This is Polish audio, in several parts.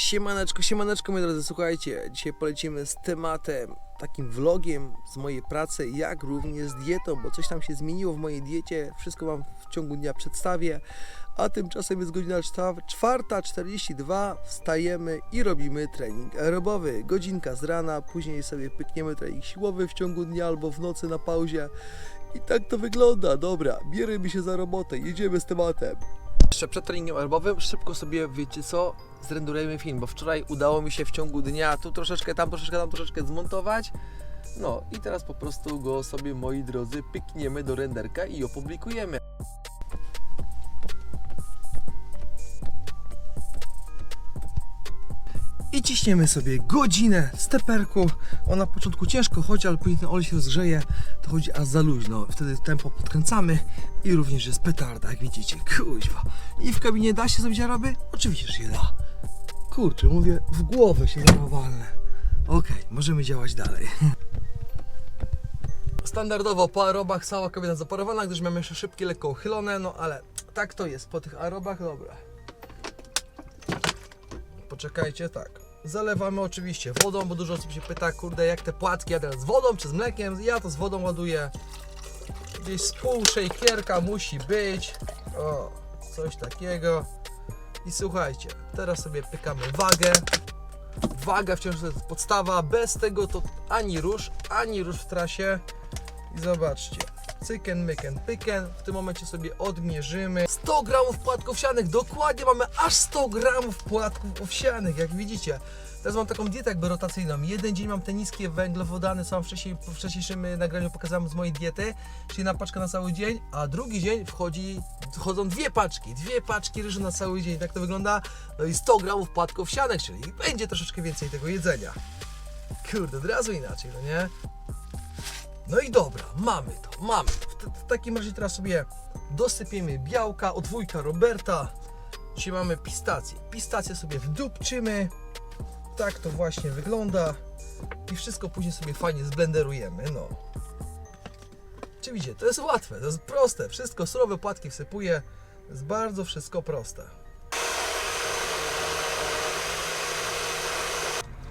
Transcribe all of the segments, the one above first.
Siemaneczko, siemaneczko moi drodzy, słuchajcie, dzisiaj polecimy z tematem, takim vlogiem z mojej pracy, jak również z dietą, bo coś tam się zmieniło w mojej diecie, wszystko Wam w ciągu dnia przedstawię, a tymczasem jest godzina czta- 4.42, wstajemy i robimy trening aerobowy, godzinka z rana, później sobie pykniemy trening siłowy w ciągu dnia albo w nocy na pauzie. I tak to wygląda, dobra, bierzemy się za robotę, jedziemy z tematem. Jeszcze przed treningiem aerobowym szybko sobie, wiecie co, zrendurujemy film, bo wczoraj udało mi się w ciągu dnia tu troszeczkę, tam troszeczkę, tam troszeczkę zmontować. No i teraz po prostu go sobie, moi drodzy, pykniemy do renderka i opublikujemy. Ciśniemy sobie godzinę steperku. On na początku ciężko chodzi, ale później ten olej się rozgrzeje, to chodzi aż za luźno. Wtedy tempo podkręcamy i również jest petarda, jak widzicie. Kuźwa. I w kabinie da się zrobić araby? Oczywiście, że się da. Kurczę, mówię, w głowę się zawalne. Okej, możemy działać dalej. Standardowo po aerobach cała kabina zaparowana, gdyż mamy jeszcze szybkie, lekko uchylone, no ale tak to jest po tych aerobach, dobra. Poczekajcie, tak. Zalewamy oczywiście wodą, bo dużo osób się pyta, kurde, jak te płatki, ja teraz z wodą czy z mlekiem? Ja to z wodą ładuję. Gdzieś z pół szejkierka musi być. O, coś takiego. I słuchajcie, teraz sobie pykamy wagę. Waga wciąż to jest podstawa, bez tego to ani rusz, ani rusz w trasie. I zobaczcie, cyken, myken, pyken. W tym momencie sobie odmierzymy. 100 gramów płatków owsianych, dokładnie mamy aż 100 gramów płatków owsianych, jak widzicie. Teraz mam taką dietę jakby rotacyjną. Jeden dzień mam te niskie węglowodany, co wam wcześniej, w wcześniejszym y, nagraniu pokazałem z mojej diety, czyli jedna paczka na cały dzień, a drugi dzień wchodzi, wchodzą dwie paczki, dwie paczki ryżu na cały dzień. Tak to wygląda. No i 100 gramów płatków owsianych, czyli będzie troszeczkę więcej tego jedzenia. Kurde, od razu inaczej, no nie? No i dobra, mamy to, mamy. W, t- w takim razie teraz sobie dosypiemy białka, od wujka Roberta. Dzisiaj mamy pistację. Pistację sobie wdupczymy. Tak to właśnie wygląda. I wszystko później sobie fajnie zblenderujemy, no. Czy widzicie, to jest łatwe, to jest proste. Wszystko, surowe płatki wsypuję. Jest bardzo wszystko proste.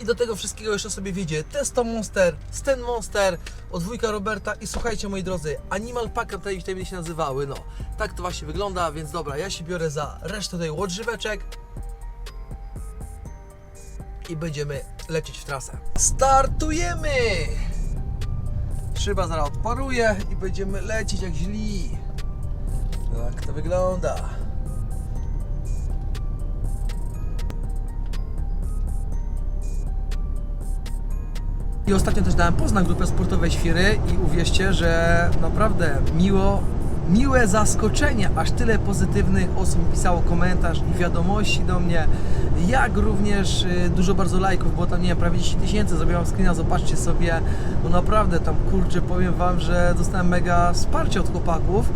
I do tego wszystkiego jeszcze sobie wiedzie Testo Monster, Sten Monster, od wujka Roberta i słuchajcie moi drodzy, Animal Pack tutaj witaminy się nazywały, no. Tak to właśnie wygląda, więc dobra, ja się biorę za resztę tutaj odżyweczek i będziemy lecieć w trasę. Startujemy! Szyba zaraz odparuje i będziemy lecieć jak źli. Tak to wygląda. I ostatnio też dałem poznać grupę sportowej Świry i uwierzcie, że naprawdę miło, miłe zaskoczenie, aż tyle pozytywnych osób pisało komentarz i wiadomości do mnie, jak również y, dużo bardzo lajków, było tam nie wiem, prawie 10 tysięcy, zrobiłam screena, zobaczcie sobie, no naprawdę tam kurczę, powiem Wam, że dostałem mega wsparcie od chłopaków,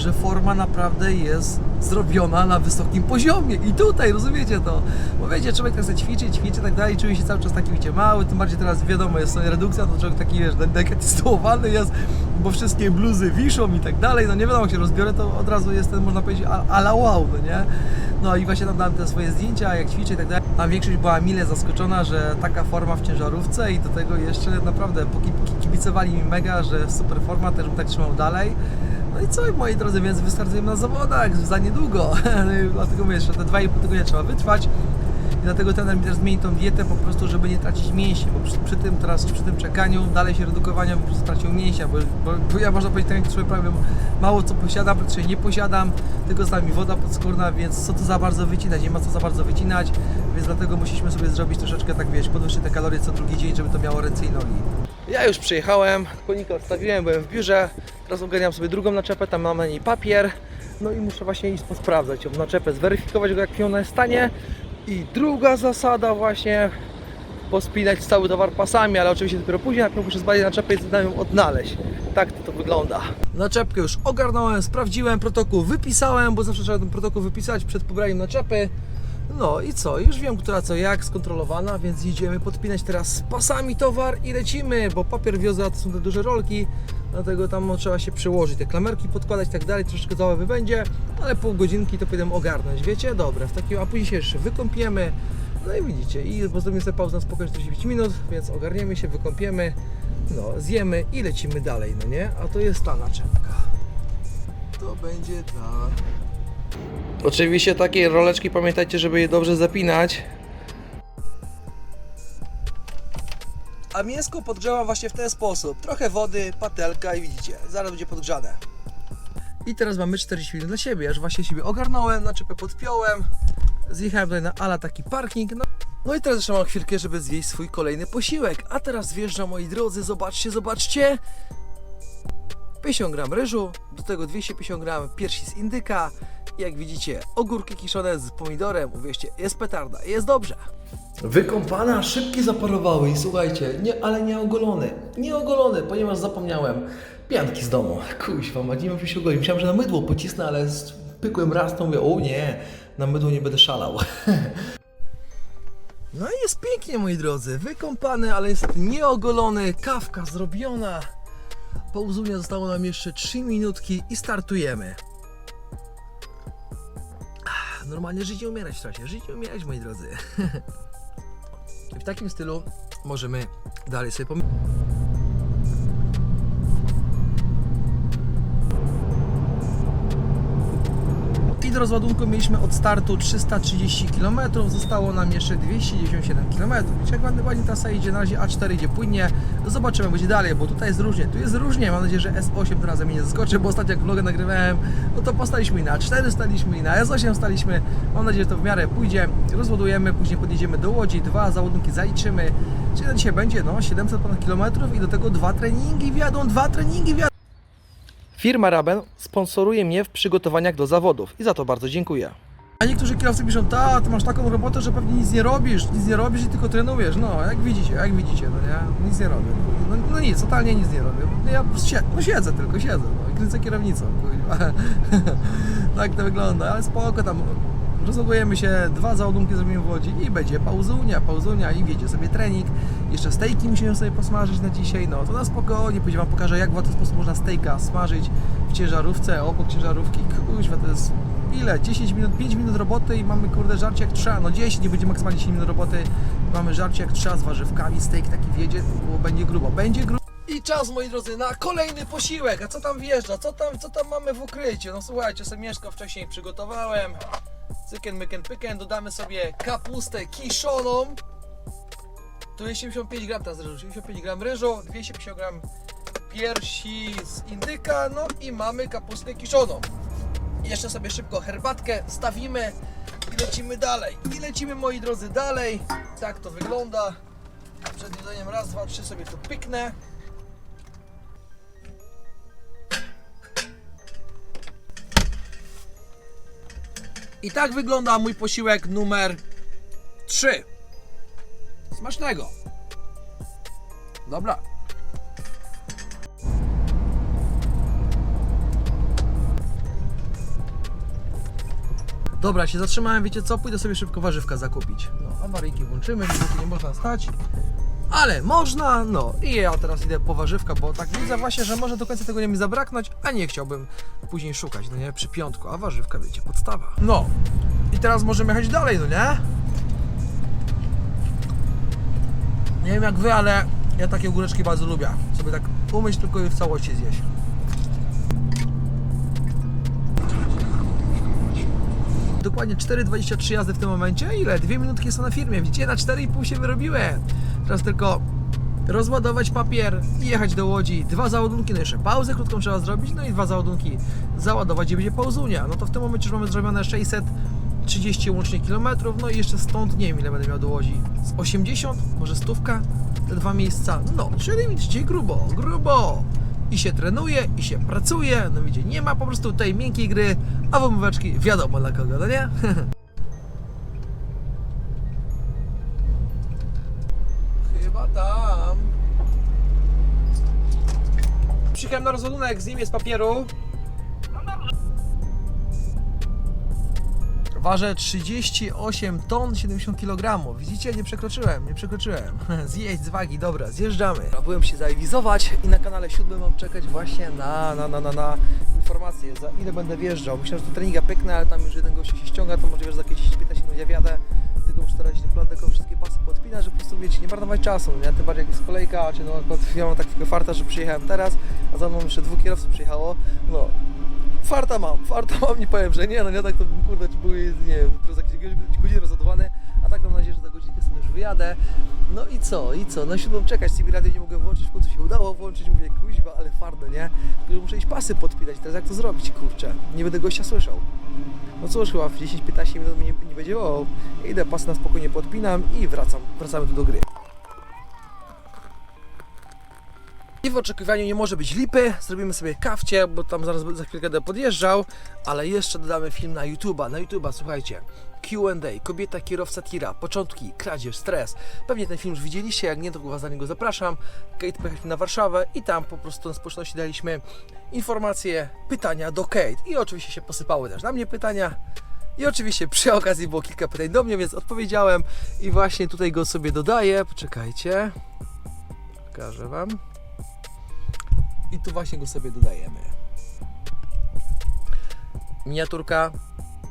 że forma naprawdę jest zrobiona na wysokim poziomie i tutaj, rozumiecie to? Bo wiecie, człowiek tak sobie ćwiczy, ćwiczy i tak dalej, czuje się cały czas taki, wiecie, mały, tym bardziej teraz wiadomo, jest sobie redukcja, to człowiek taki, wiesz, deketystuowany jest, bo wszystkie bluzy wiszą i tak dalej, no nie wiadomo, jak się rozbiorę, to od razu jestem, można powiedzieć, ala wow, no nie? No i właśnie tam dałem te swoje zdjęcia, jak ćwiczę i tak dalej. Tam większość była mile zaskoczona, że taka forma w ciężarówce i do tego jeszcze naprawdę kibicowali mi mega, że super forma, też bym tak trzymał dalej. No i co, moi drodzy, więc wystartujemy na zawodach za niedługo. Dlatego mówię, jeszcze te 2,5 tygodnia trzeba wytrwać. I dlatego trener mi też zmieni tą dietę po prostu, żeby nie tracić mięśni, bo przy, przy tym teraz, przy tym czekaniu, dalej się redukowania po prostu tracił mięśnia, bo, bo, bo ja można powiedzieć, tak jak prawie mało co posiadam, praktycznie nie posiadam, tylko z nami woda podskórna, więc co tu za bardzo wycinać, nie ma co za bardzo wycinać, więc dlatego musieliśmy sobie zrobić troszeczkę tak, wiesz, podwyższyć te kalorie co drugi dzień, żeby to miało ręce i nogi. Ja już przyjechałem, konika odstawiłem, byłem w biurze, teraz ogarniam sobie drugą naczepę, tam mam na niej papier, no i muszę właśnie iść posprawdzać ją naczepę, zweryfikować go jak ona jest stanie i druga zasada właśnie pospinać cały towar pasami, ale oczywiście dopiero później, najpierw muszę zbadać naczepę i ją odnaleźć. Tak to, to wygląda. Naczepkę już ogarnąłem, sprawdziłem, protokół wypisałem, bo zawsze trzeba ten protokół wypisać przed pobraniem naczepy. No i co, już wiem, która co jak, skontrolowana, więc idziemy podpinać teraz pasami towar i lecimy, bo papier wiozę, a to są te duże rolki, dlatego tam trzeba się przyłożyć, te klamerki podkładać i tak dalej, troszeczkę zabawy będzie, ale pół godzinki to powinienem ogarnąć, wiecie? Dobra, w takim, a później się jeszcze wykąpiemy, No i widzicie, i bo zrobimy sobie pauzę na spokojnie 45 minut, więc ogarniemy się, wykąpiemy, no, zjemy i lecimy dalej, no nie? A to jest ta naczepka. To będzie ta. Oczywiście takie roleczki pamiętajcie, żeby je dobrze zapinać. A mięsko podgrzewam właśnie w ten sposób. Trochę wody, patelka i widzicie, zaraz będzie podgrzane. I teraz mamy 40 minut dla siebie. Już właśnie siebie ogarnąłem, naczepę podpiąłem. Zjechałem tutaj na ala taki parking. No, no i teraz jeszcze mam chwilkę, żeby zjeść swój kolejny posiłek. A teraz wjeżdżam, moi drodzy, zobaczcie, zobaczcie. 50 gram ryżu, do tego 250 gram piersi z indyka. Jak widzicie, ogórki kiszone z pomidorem. Uwierzcie, jest petarda, jest dobrze. Wykąpana, szybki zaparowały i słuchajcie, nie, ale nie ogolony. Nie ogolony, ponieważ zapomniałem pianki z domu. Kuźwa, ma nie wiem, się ogolić. Myślałem, że na mydło pocisnę, ale pykłem raz, to mówię, o nie, na mydło nie będę szalał. No i jest pięknie, moi drodzy. Wykąpany, ale niestety nieogolony. Kawka zrobiona. Pauzunia zostało nam jeszcze 3 minutki i startujemy. Normalnie żyć i umierać w czasie. Żyć i umierać, moi drodzy. W takim stylu możemy dalej sobie pomyśleć. Rozładunku mieliśmy od startu 330 km, zostało nam jeszcze 297 km. Wiecie, jak ładnie, ładnie trasa idzie, na razie A4 idzie płynnie, zobaczymy będzie dalej, bo tutaj jest różnie, tu jest różnie, mam nadzieję, że S8 tym razem mnie nie zaskoczy, bo ostatnio jak vlogę nagrywałem, no to postaliśmy i na A4 staliśmy i na S8 staliśmy, mam nadzieję, że to w miarę pójdzie, rozładujemy, później podjedziemy do Łodzi, dwa załadunki zaliczymy, czyli na dzisiaj będzie no 700 ponad kilometrów i do tego dwa treningi. Wjadą, dwa treningi wjadą. Firma Raben sponsoruje mnie w przygotowaniach do zawodów i za to bardzo dziękuję. A niektórzy kierowcy piszą, ta, ty masz taką robotę, że pewnie nic nie robisz, nic nie robisz i tylko trenujesz. No, jak widzicie, jak widzicie, no nie, nic nie robię. No, no nic, totalnie nic nie robię. Ja sie, no siedzę tylko, siedzę, no i kręcę kierownicą, tak to wygląda, ale spoko, tam rozładujemy się, dwa załadunki zrobimy w Łodzi i będzie pauzunia, pauzunia i wiedzie sobie trening. Jeszcze stejki musimy sobie posmażyć na dzisiaj, no to na spokojnie, później Wam pokażę jak w łatwy sposób można stejka smażyć w ciężarówce, obok ciężarówki, kuźwa, to jest ile? 10 minut, 5 minut roboty i mamy kurde żarcie jak trzeba, no 10, nie będzie maksymalnie 10 minut roboty, mamy żarcie jak trzeba z warzywkami, steak taki wiedzie, bo będzie grubo, będzie grubo. I czas, moi drodzy, na kolejny posiłek. A co tam wjeżdża? Co tam, co tam mamy w ukryciu? No słuchajcie, sobie mieszko wcześniej przygotowałem. Cyken, myken, pyken. Dodamy sobie kapustę kiszoną. Tu jest 75 gram teraz ryżu. 75 gram ryżu, 250 gram piersi z indyka, no i mamy kapustę kiszoną. Jeszcze sobie szybko herbatkę stawimy i lecimy dalej. I lecimy, moi drodzy, dalej. Tak to wygląda. Przed jedzeniem raz, dwa, trzy sobie tu pyknę. I tak wygląda mój posiłek numer 3. Smacznego. Dobra. Dobra, się zatrzymałem, wiecie co? Pójdę sobie szybko warzywka zakupić. No, awaryjki włączymy, niestety nie można stać. Ale można, no i ja teraz idę po warzywka, bo tak widzę właśnie, że może do końca tego nie mi zabraknąć, a nie chciałbym później szukać, no nie, przy piątku, a warzywka, wiecie, podstawa. No, i teraz możemy jechać dalej, no nie? Nie wiem jak wy, ale ja takie ogóreczki bardzo lubię. Sobie tak umyć tylko i w całości zjeść. Dokładnie 4,23 jazdy w tym momencie. Ile? Dwie minutki jestem na firmie. Widzicie, na 4,5 się wyrobiłem. Teraz tylko rozładować papier i jechać do Łodzi. Dwa załadunki, no jeszcze pauzę krótką trzeba zrobić, no i dwa załadunki załadować i będzie pauzunia. No to w tym momencie już mamy zrobione 630 łącznie kilometrów, no i jeszcze stąd nie wiem ile będę miał do Łodzi. Z 80, może stówka, te dwa miejsca. No, czyli widzicie, grubo, grubo. I się trenuje, i się pracuje, no widzicie, nie ma po prostu tej miękkiej gry, a wymóweczki wiadomo dla kogo, no nie? Przyjechałem na rozładunek z nim z papieru. Ważę 38 ton 70 kg. Widzicie, nie przekroczyłem, nie przekroczyłem. Zjeść z wagi, dobra, zjeżdżamy. Byłem się zawizować i na kanale 7 mam czekać właśnie na, na, na, na, na informacje, za ile będę wjeżdżał. Myślałem, że do treninga pyknę, ale tam już jeden gościu się ściąga, to możliwe, że za jakieś 10-15 minut ja wjadę. Tylko muszę teraz plan tylko wszystkie pasy podpinać, wiecie, nie marnować czasu, nie? Tym bardziej jak jest kolejka, czy no ja mam takiego farta, że przyjechałem teraz, a za mną jeszcze dwóch kierowców przyjechało, no farta mam, farta mam, nie powiem, że nie, no nie tak to bym kurde, były, nie wiem, przez jakieś godziny rozładowany, a tak mam nadzieję, że za godzinkę sobie już wyjadę. No i co, i co, no siódmą czekać, CB radio nie mogę włączyć, w końcu się udało włączyć, mówię, kuźwa, ale farno, nie? Tylko muszę iść pasy podpinać, teraz jak to zrobić, kurczę, nie będę gościa słyszał. No cóż, chyba w 10-15 minut mnie nie, będzie wołał. Idę, pasy na spokojnie podpinam i wracam, wracamy tu do gry. I w oczekiwaniu nie może być lipy, zrobimy sobie kawcie, bo tam zaraz za chwilkę będę podjeżdżał, ale jeszcze dodamy film na YouTube'a. Na YouTube'a, słuchajcie, Q&A, kobieta kierowca tira, początki, kradzież, stres. Pewnie ten film już widzieliście, jak nie, to Was za niego zapraszam. Kate pojechaliśmy na Warszawę i tam po prostu na społeczności daliśmy informacje, pytania do Kate. I oczywiście się posypały też na mnie pytania. I oczywiście przy okazji było kilka pytań do mnie, więc odpowiedziałem i właśnie tutaj go sobie dodaję. Poczekajcie, pokażę Wam. I tu właśnie go sobie dodajemy. Miniaturka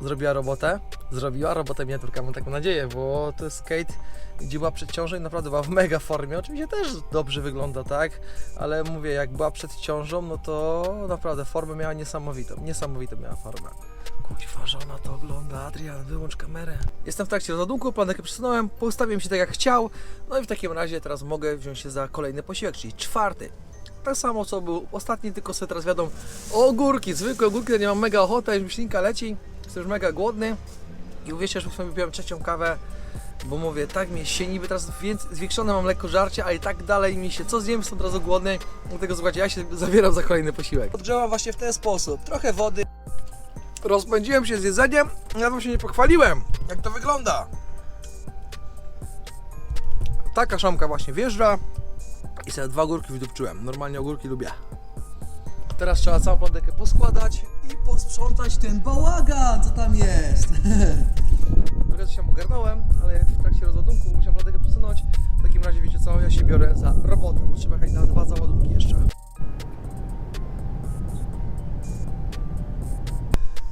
zrobiła robotę. Zrobiła robotę miniaturka, mam taką nadzieję, bo to jest skate, gdzie była przed ciążą i naprawdę była w mega formie. Oczywiście też dobrze wygląda, tak? Ale mówię, jak była przed ciążą, no to naprawdę formę miała niesamowitą. Niesamowitą miała formę. Kuźwa, żona to ogląda. Adrian, wyłącz kamerę. Jestem w trakcie rozładunku, planekę przesunąłem, postawiłem się tak jak chciał. No i w takim razie teraz mogę wziąć się za kolejny posiłek, czyli czwarty. Tak samo co był ostatni, tylko sobie teraz wiadomo ogórki, zwykłe ogórki, to nie mam mega ochotę, już myślinka leci, jestem już mega głodny. I uwierzcie, że sobie wypiłem trzecią kawę, bo mówię, tak mnie się niby teraz więc, zwiększone mam lekko żarcie, ale i tak dalej mi się, co zjem, jestem od razu głodny, dlatego słuchajcie, ja się zabieram za kolejny posiłek. Odgrzewam właśnie w ten sposób, trochę wody, rozpędziłem się z jedzeniem, ja wam się nie pochwaliłem, jak to wygląda. Taka szamka właśnie wjeżdża, i sobie dwa ogórki wydupczyłem. Normalnie ogórki lubię. Teraz trzeba całą plandekę poskładać i posprzątać ten bałagan, co tam jest. Trochę się ogarnąłem, ale w trakcie rozładunku musiałem plandekę przesunąć. W takim razie wiecie co, ja się biorę za robotę, bo trzeba jechać na dwa załadunki jeszcze.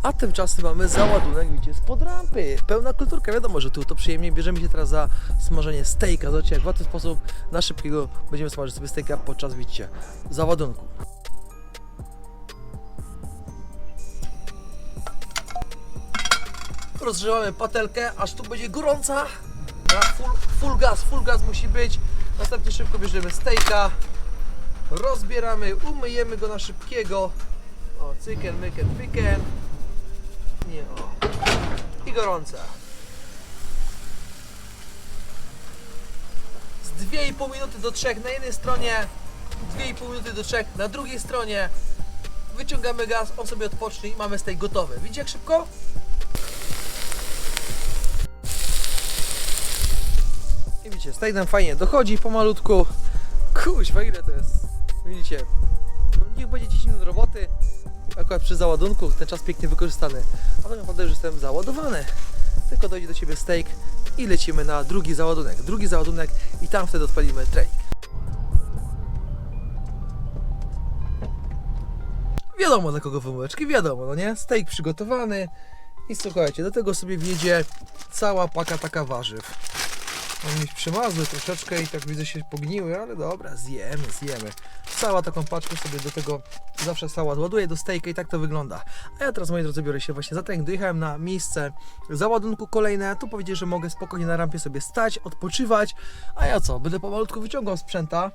A tymczasem mamy załadunek, widzicie, spod rampy. Pełna kulturka, wiadomo, że tu to przyjemnie. Bierzemy się teraz za smażenie steaka. Zobaczcie, jak w łatwy sposób na szybkiego będziemy smażyć sobie steaka podczas, widzicie, załadunku. Rozgrzewamy patelkę, aż tu będzie gorąca. Na full, full gas, full gas musi być. Następnie szybko bierzemy steaka. Rozbieramy, umyjemy go na szybkiego. O, cyken, myken, pyken. Nie, o. I gorąca. Z 2,5 minuty do 3 na jednej stronie, 2,5 minuty do 3 na drugiej stronie. Wyciągamy gaz, on sobie odpocznie i mamy steak gotowy. Widzicie jak szybko? I widzicie, steak nam fajnie dochodzi pomalutku. Kuźwa, ile to jest? Widzicie? No niech będzie 10 minut roboty akurat przy załadunku ten czas pięknie wykorzystany. A tak naprawdę już jestem załadowany. Tylko dojdzie do Ciebie steak i lecimy na drugi załadunek. Drugi załadunek i tam wtedy odpalimy trening. Wiadomo dla kogo wymóweczki, wiadomo, no nie? Steak przygotowany i słuchajcie, do tego sobie wjedzie cała paka taka warzyw. One mi przymazły troszeczkę i tak widzę się pogniły, ale dobra, zjemy, zjemy. Cała taką paczkę sobie do tego zawsze sałat ładuję do stejka i tak to wygląda. A ja teraz, moi drodzy, biorę się właśnie za trening. Dojechałem na miejsce załadunku kolejne. Tu powiedzieli, że mogę spokojnie na rampie sobie stać, odpoczywać. A ja co? Będę pomalutku wyciągał sprzęta.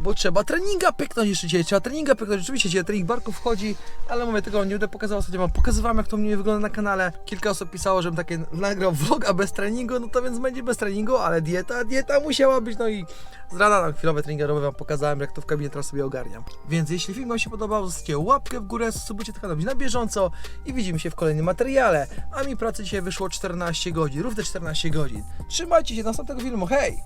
Bo trzeba treninga pyknąć jeszcze dzisiaj, trzeba treninga pyknąć, rzeczywiście dzisiaj trening barków wchodzi, ale mówię, tego nie będę pokazywał, ostatnio wam pokazywałem jak to mnie wygląda na kanale. Kilka osób pisało, żebym takie nagrał vloga bez treningu, no to więc będzie bez treningu, ale dieta, dieta musiała być, no i z rana nam chwilowe treningi robię, wam pokazałem jak to w kabinie teraz sobie ogarniam. Więc jeśli film wam się podobał, zostawcie łapkę w górę, subujcie ten kanał na bieżąco i widzimy się w kolejnym materiale. A mi pracy dzisiaj wyszło 14 godzin, równe 14 godzin. Trzymajcie się do następnego filmu, hej!